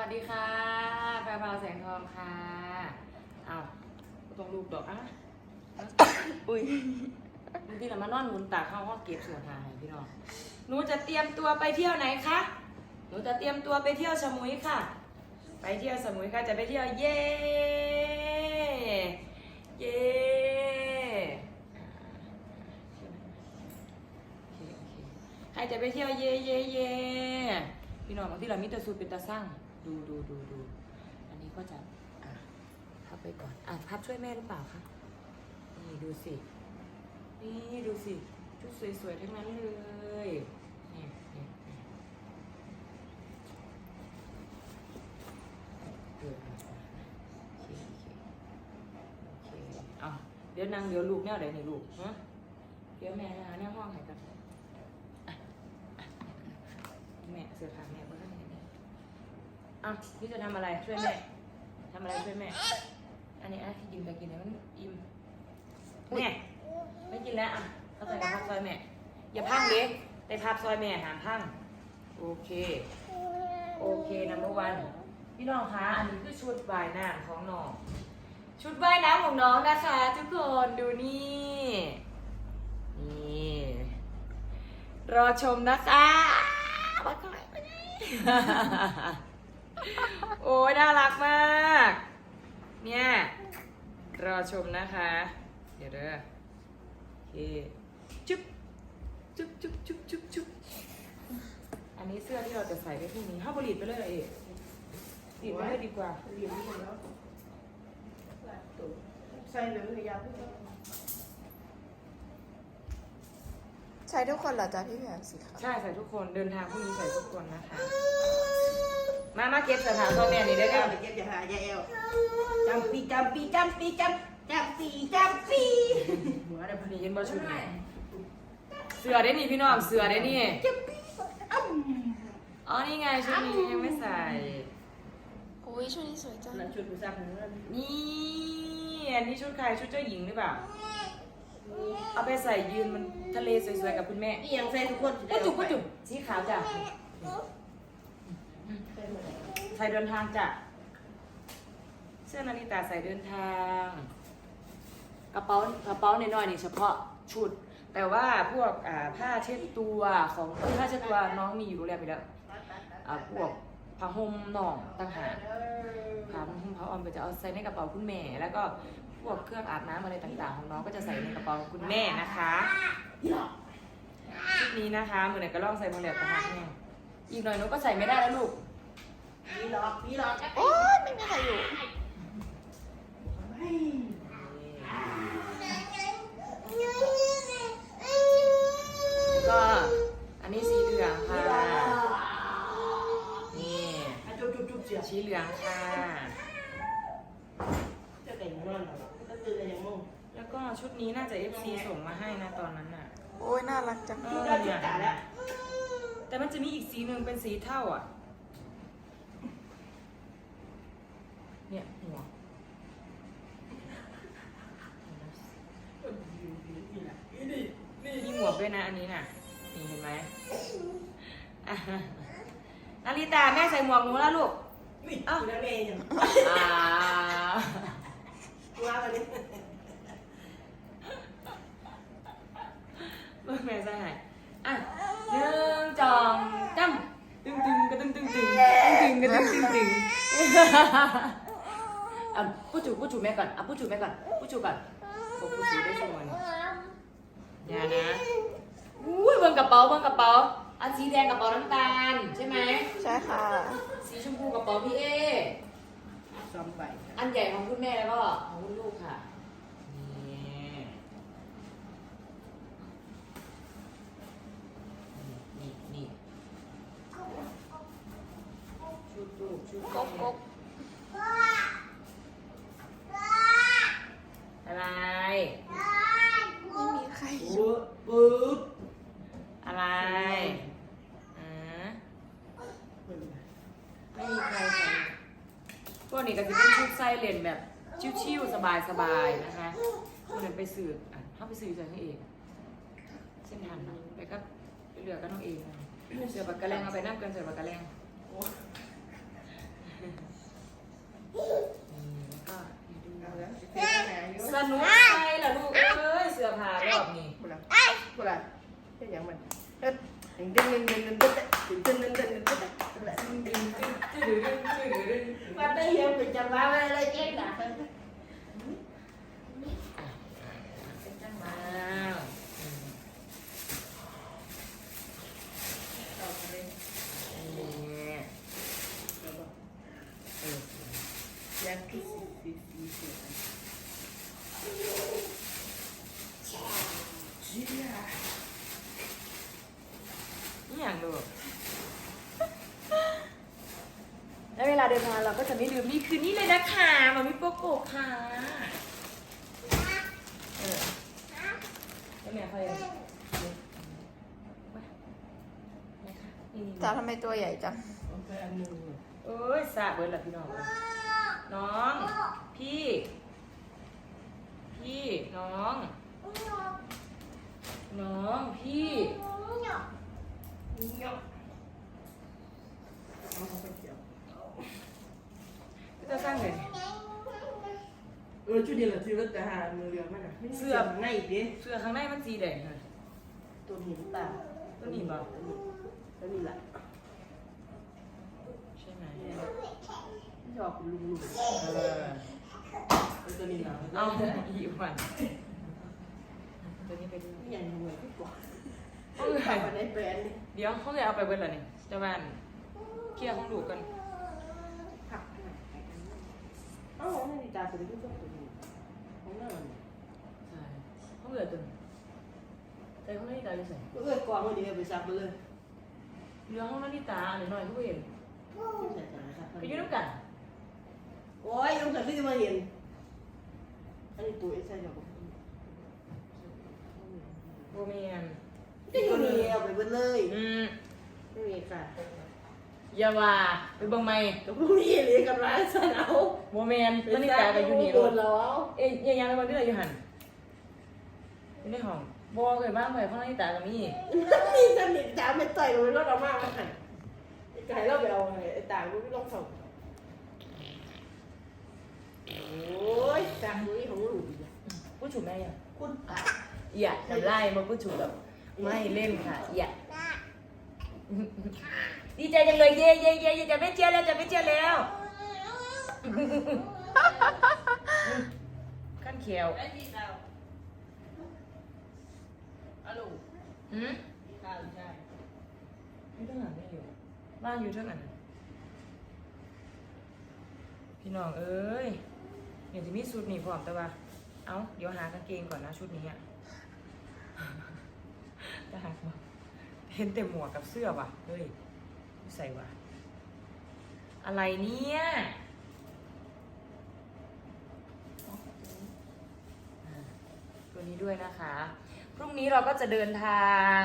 วัสดีค่ะแพรพราวแสงทองค่ะอ้าวบ่ต้องรูปดอกอะอุ้ยบางทีเรามานอนหมุนตาเข้าห้องเก็บเสื้อผ้าให้พี่น้องหนูจะเตรียมตัวไปเที่ยวไหนคะหนูจะเตรียมตัวไปเที่ยวสมุยค่ะ ไปเที่ยวสมุยค่ะจะไปเที่ยวเย่เย่อ่าโอเคโอเคใครจะไปเที่ยวเย่เย่เย่พี่น้องบางทีเรามีแต่สูตรเป็นตาสร้าง ดูดูดูดู อันนี้ก็จะอะพับไปก่อน อะพับช่วยแม่หรือเปล่าคะ นี่ดูสิ นี่ดูสิ ชุดสวยๆทั้งนั้นเลยนี่นี่นี่เออโอเคโอเคโอเคเอาเดี๋ยวนั่งเดี๋ยวลูกแนวไหนนี่ลูกฮะเดี๋ยวแม่หาแนวห้องให้กันแม่เสื้อผ้าแม่ อะนี่จะทำอะไรช่วยแม่ทำอะไรช่วยแม่ อันนี้อะที่กินไปกินให้มันอิ่มแม่ไม่กินแล้วอะเข้าใจกับภาพซอยแม่ อย่าพังเด็กได้ภาพซอยแม่หามพังโอเค โอเคนัมเบอร์วันพี่น้องคะอันนี้คือชุดว่ายน้ำของน้อง ชุดว่ายน้ำของน้องนะคะ ทุกคนดูนี่นี่รอชมนะคะมาก่อนมานี่ โอ้ยน่ารักมาก เนี่ย รอชมนะคะ เดี๋ยวเด้อโอเค จุ๊บ จุ๊บจุ๊บจุ๊บจุ๊บจุ๊บอันนี้เสื้อที่เราจะใส่ไปพรุ่งนี้ห้าบริดไปเลยเออกติดไว้เลยดีกว่าเรียนที่แล้วใส่เลยยาวขึ้นใช้ทุกคนเหรอจ๊ะพี่แหวนสีขาวใช่ใส่ทุกคนเดินทางพรุ่งนี้ใส่ทุกคนนะคะ มามาเก็บสถานพ่อแม่นี่ได้ได้แล้แล้ววไปเก็บยาหายาเอลจำปีจำปีจำปีจำจำปีจำปีหัวเดี๋ยวพอดีเย็นบ่ชุดนี้เสือได้นี่พี่น้องเสือได้นี่จำปีอ้ำอ๋อนี่ไงชุดนี้ยังไม่ใส่อุ้ยชุดนี้สวยจังนั่นชุดผู้ชายคนนั้นนี่อันนี้ชุดใครชุดเจ้าหญิงหรือเปล่าเอาไปใส่ยืนมันทะเลสวยๆกับคุณแม่นี่ยังใส่ทุกคนก็จุกก็จุกสีขาวจ้ะ ใส่เดินทางจ้ะเสื้อนาฬิตาใส่เดินทาง กระเป๋ากระเป๋าในน้อยๆนี่เฉพาะชุด แต่ว่าพวกอ่าผ้าเช็ดตัวของเอ้ยผ้าเช็ดตัวน้องมีอยู่โรงแรมไปแล้วอ่าพวกผ้าห่มน่องต่างหากผ้าห่มผ้าอ้อมก็จะเอาใส่ในกระเป๋าคุณแม่ แล้วก็พวกเครื่องอาบน้ำอะไรต่างๆ ของน้องก็จะใส่ในกระเป๋าคุณแม่นะคะชุดนี้นะคะมือไหนก็ลองใส่มือเหลวกระหักแห้งอีกหน่อยนูก็ใส่ไม่ได้แล้วลูก พี่หลอกพี่หลอกโอ้ยไม่มีใครอยู่ก็อันนี้สีเหลืองค่ะ นี่จุ๊บจุ๊บจุ๊บเสียสีเหลืองค่ะจะแต่งงานเหรอก็ตื่นอะไรยังงงแล้วก็ชุดนี้น่าจะ FC ส่งมาให้นะตอนนั้นน่ะโอ้ยน่ารักจัง เออเนี่ยแต่มันจะมีอีกสีหนึ่งเป็นสีเท่าอะ เนี่ยหัวมีหมวกด้วยนะอันนี้น่ะ นี่เห็นไหมอะนาริตาแม่ใส่หมวกหนูแล้วลูก นี่เอ้าแล้วแม่ยังอ่าว่ากันดิเมื่อแม่ใส่ให้อะหนึ่งจองจ้ำตึงตึงกระตึงตึงตึงตึงตึงกระตึงตึงตึง อะพูดจูพูดจูแม่ก่อนอะพูดจูแม่ก่อนพูดจูก่อนบอกพูดจูได้ชวนอย่านะอุ้ยเบิ่งกระเป๋าเบิ่งกระเป๋าอันสีแดงกระเป๋าน้ำตาลใช่ไหมใช่ค่ะ สีชมพูกระเป๋าพี่เอซ้อมไปอันใหญ่ของคุณแม่แล้วก็ของคุณลูกค่ะ นี้ก็จะเป็นชุดไส้เลนแบบชิวๆสบายๆนะคะเหนนั้นไปสื่ออะถ้าไปสื่อเจอทั้งเองเส้นทางนะไปก็ไปเรือก็น้องเองเสือปากกระแรงเอาไปนั่งกันเสือปากกระแรงสนุกไปล่ะลูกเอ้ยเสือผารอบนี้บุระบุระเป็นอยังมันเด็ดเด็ดเด็ดเด็ดเด็ดเด็ดเด็ด ป็นจังมาอืมนี่เออ อยากกินสีสีสีเจีย นี่อย่างดูแล้วเวลาเดินทางเราก็ จะไม่ลืมนี่คือนี่เลยนะคะมามิโปโกะค่ะเออแล้วแม่เขายังนี่ค่ะนี่นี่จ้าทำไมตัวใหญ่จังเอาไปอันหนึ่งเอ้ยสาเบิร์ดละพี่น้องน้อง พี่ พี่ น้อง น้อง พี่เนาะเอาไปเจียว ก็จะสร้างเลย เออชุดเดียวละที่ว่าแต่หามือเรียวมันอะง่ายดิเสื้อข้างในมันสีแดงค่ะ ตัวหินตาตัวนี้บ่ตัวนี้แหละใช่ไหมชอบลุงลุงเออตัวนี้นะเอาอีกวันตัวนี้ไปด้วยไม่ยังรวยที่กว่าเอ้ยขายในแบรนด์นี่เดี๋ยวเขาเลยเอาไปเบิร์ดละนี่จะบ้านเคลียร์ของดูกกันผักเอ้าไม่มีตา ตัวนี้ก็ตัวนี้ของนั่นใช่เขาเหลือตัวนี้แต่เขาไม่ได้ตาอยู่ใส่ก็เอ้ยกวางวันนี้ไปซักมาเลยเรือห้องนาฬิตาหน่อยหน่อยเขาเห็นไม่ใส่ตาซักไปอยืนน้ำกันโอ้ยต้องใส่ที่จะมาเห็นอันนี้ตัวเอสใส่ดอกโบเมียนก็อยู่นี่เอาไปเบิดเลยอืมไม่มีค่ะ อย่าว่าไปเบิ่งไหมก็พรุ่งนี้เรียนกันร้านสนาวโบเมียนนาฬิตากับยูนี่โดรนถเราเอาเอ้ยยังยังวันนี้เราอยู่หันอยู่ในห้องบอเคยบ้างไปห้องนาฬิตากับมี่มีสนิทจ๋าไม่ต่อยเลยรถเรามากมันหันไก่เราไปเอาไอ้ต่างมันไม่ต้องส่งโอ้ยจางมือของหลุดผู้ฉุบแม่ยังคุณตาอย่าทำไล่มาผู้ฉุบแบบไม่เล่นค่ะอย่า ดีใจจังเลยเย่เย่เย่จะไม่เจียแล้วจะไม่เจียแล้วขั้นเขียวไอ้ที่เราฮัลโหลอืมข้าวใช่ไม่ต้องหาไม่อยู่บ้านอยู่เท่านั้นพี่น้องเอ้ยเดี๋ยวจะมีชุดนี่พร้อมแต่ว่า เอ้า เดี๋ยวหากางเกงก่อนนะชุดนี้อะจะหามาเห็นแต่หมวกกับเสื้อว่ะเฮ้ยไม่ ใส่ว่ะอะไรเนี่ยตัวนี้ด้วยนะคะ พรุ่งนี้เราก็จะเดินทาง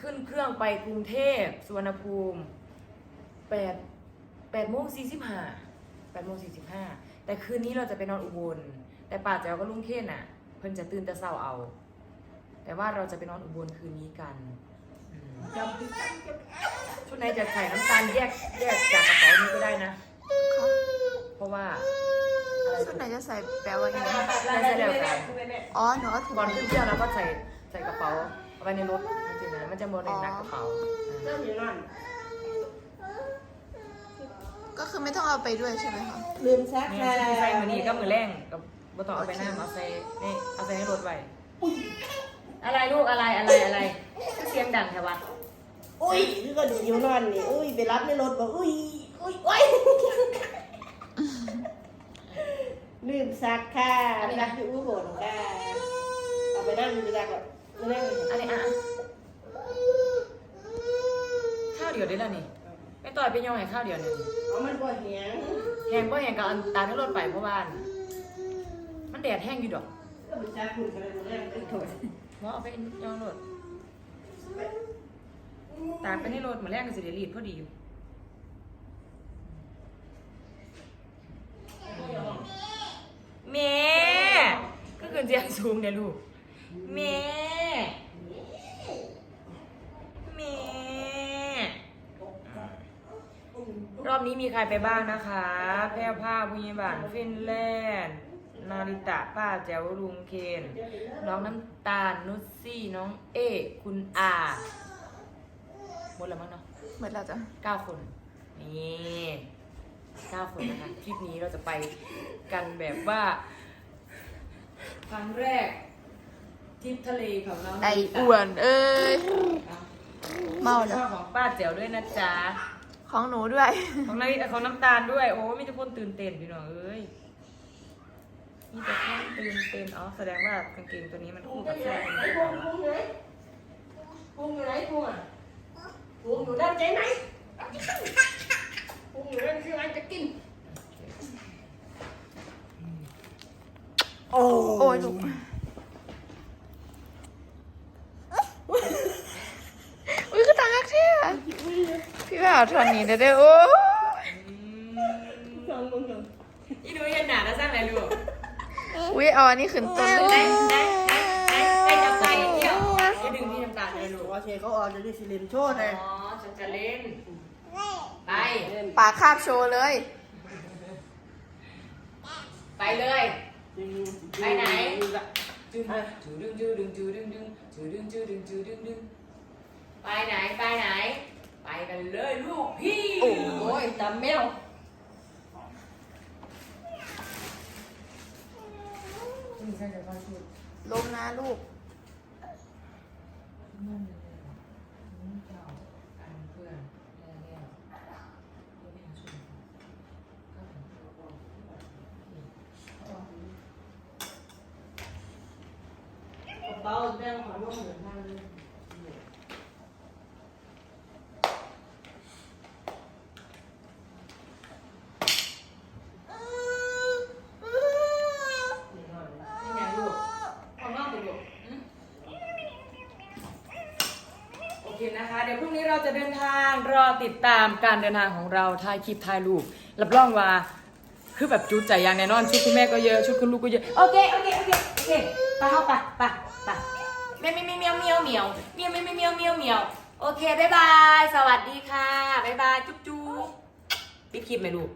ขึ้นเครื่องไปกรุงเทพสุวรรณภูมิ8 8โมง45 8โมง45แต่คืนนี้เราจะไปนอนอุบล แต่ป่าแจ๋วก็ลุงเคนน่ะ เพิ่นจะตื่นแต่เศร้าเอา แต่ว่าเราจะไปนอนอุบลคืนนี้กัน จำที่จำกันชุดไหนจะใส่น้ำตาลแยกแยกจากกระเป๋านี้ก็ได้นะ เพราะว่าอะไรชุดไหนจะใส่แปลว่ายังไงได้ใช่แล้วกันอ๋อหนูเอาถุงก่อนขึ้นเครื่องเราก็ใส่ใส่กระเป๋าเอาไว้ในรถจริงๆนะมันจะโมเดลหนักกระเป๋าเริ่มอยู่นั่นก็คือไม่ต้องเอาไปด้วยใช่ไหมคะลืมซักเนี่ยชุดที่ใส่มือนี้ก็มือแรงกับบ่ต้องเอาไปน้ำเอาใส่นี่เอาใส่ในรถไว้อะไรลูกอะไรอะไรอะไรเสียงดังแค่วะ อุ้ยนี่ก็อยู่นอนนี่อุ้ยไปรับในรถบอกอุ้ยอุ้ยโอ้ยลืมซักค่ะซักอยู่อุบลค่ะเอาไปนั่งไปซักก่อนไปนั่งอันนี้อะข้าวเดียวได้แล้วนี่ไม่ต่อยเป็นยังไงข้าวเดียวเนี่ยเอามันบ่แหงแหงก็แหงกับอันตาทั้งรถไปเพราะว่ามันแดดแห้งอยู่ดอกก็ไปซักคุณกันเลยมาแรกเลยโถยเพราะเอาไปย่องรถ ตากไปในรถมาแรกก็สิเดรีดพอดีอยู่แม่ก็คือเสียงสูงเนี่ยลูกแม่แม่รอบนี้มีใครไปบ้างนะคะ แพรวผ้าบุญยบานฟินแลนด์ นาริตะป้าแจ๋วลุงเคน น้องน้ำตาลนุชซี่ น้องเอ คุณอา หมดแล้วมั้งเนาะเหมือนเราจะเก้าคน นี่เก้าคนนะคะคลิปนี้เราจะไปกันแบบว่า ครั้งแรกทริปทะเลของน้องไออ้วน เอ้ยเอาเมาข้แล้วาวของป้าแจ๋วด้วยนะจ๊ะ ของหนูด้วย ของนายของน้ำตาลด้วย โอ้มีทุกคนตื่นเต้นพี่น้องเอ้ยมีแต่คนตื่นเต้นอ๋อ แสดงว่ากางเกงตัวนี้มันพุคู่งกับอยู่เสื้ไหนอตัวนี้พุงพุงอยู่ไหนพุงอยู่ไหนพุงอะ พุงอยู่ด้านใจไหนพุงอยู่ด้านที่ร้านจะกิน โอ้โอ้ยลูกอุ้ยคือตังคักเท่อะพี่แบบทอนนี้ได้ด้วยโอ้ยอืมลองลองลองอีหนูเห็นหนาแล้วสร้างอะไรลูกอุ้ยเอาอันนี้ขึ้นต้นเลไหนยไหนไหนไหนไหนจะไปเที่ยว จะดึงพี่น้ำตาลเลยลูกหัวเชเขาออกจะได้สิเลนโชว์อ๋นะอฉันจะเล่น ไป ปากคาบโชว์เลย ไปเลย ไปไหนดึงจึงจูดึงจูดึงจูดึงดึงจูดึงจูดึงจูดึงดึงไปไหนไปไหน ไปกันเลยลูกพี่โอ้ยตำแมวนี่ฉันจะพาชุดลมนะลูก มันเลยนี่เจ้าอันเพื่อนแล้วแล้วก็เป็ชุดก็เป็นตัวบอกที่แบบนี้กระเป๋าแบงค์งน้องเหมื เคนะคะ เดี๋ยวพรุ่งนี้เราจะเดินทางรอติดตามการเดินทางของเราถ่ายคลิปถ่ายรูปรับรองว่าคือแบบจุดใจอย่างแน่นอนชุดคุณแม่ก็เยอะชุดคุณลูกก็เยอะโอเคโอเคโอเคโอเคไปเข้าไปไปไปเมียวเมียวเมียวเมียวเมียวเมียวเมียวเมียวเมียวเมียวโอเคบ๊ายบาย สวัสดีค่ะบ๊ายบายจุ๊บจุ๊บปิดคลิปไหมลูก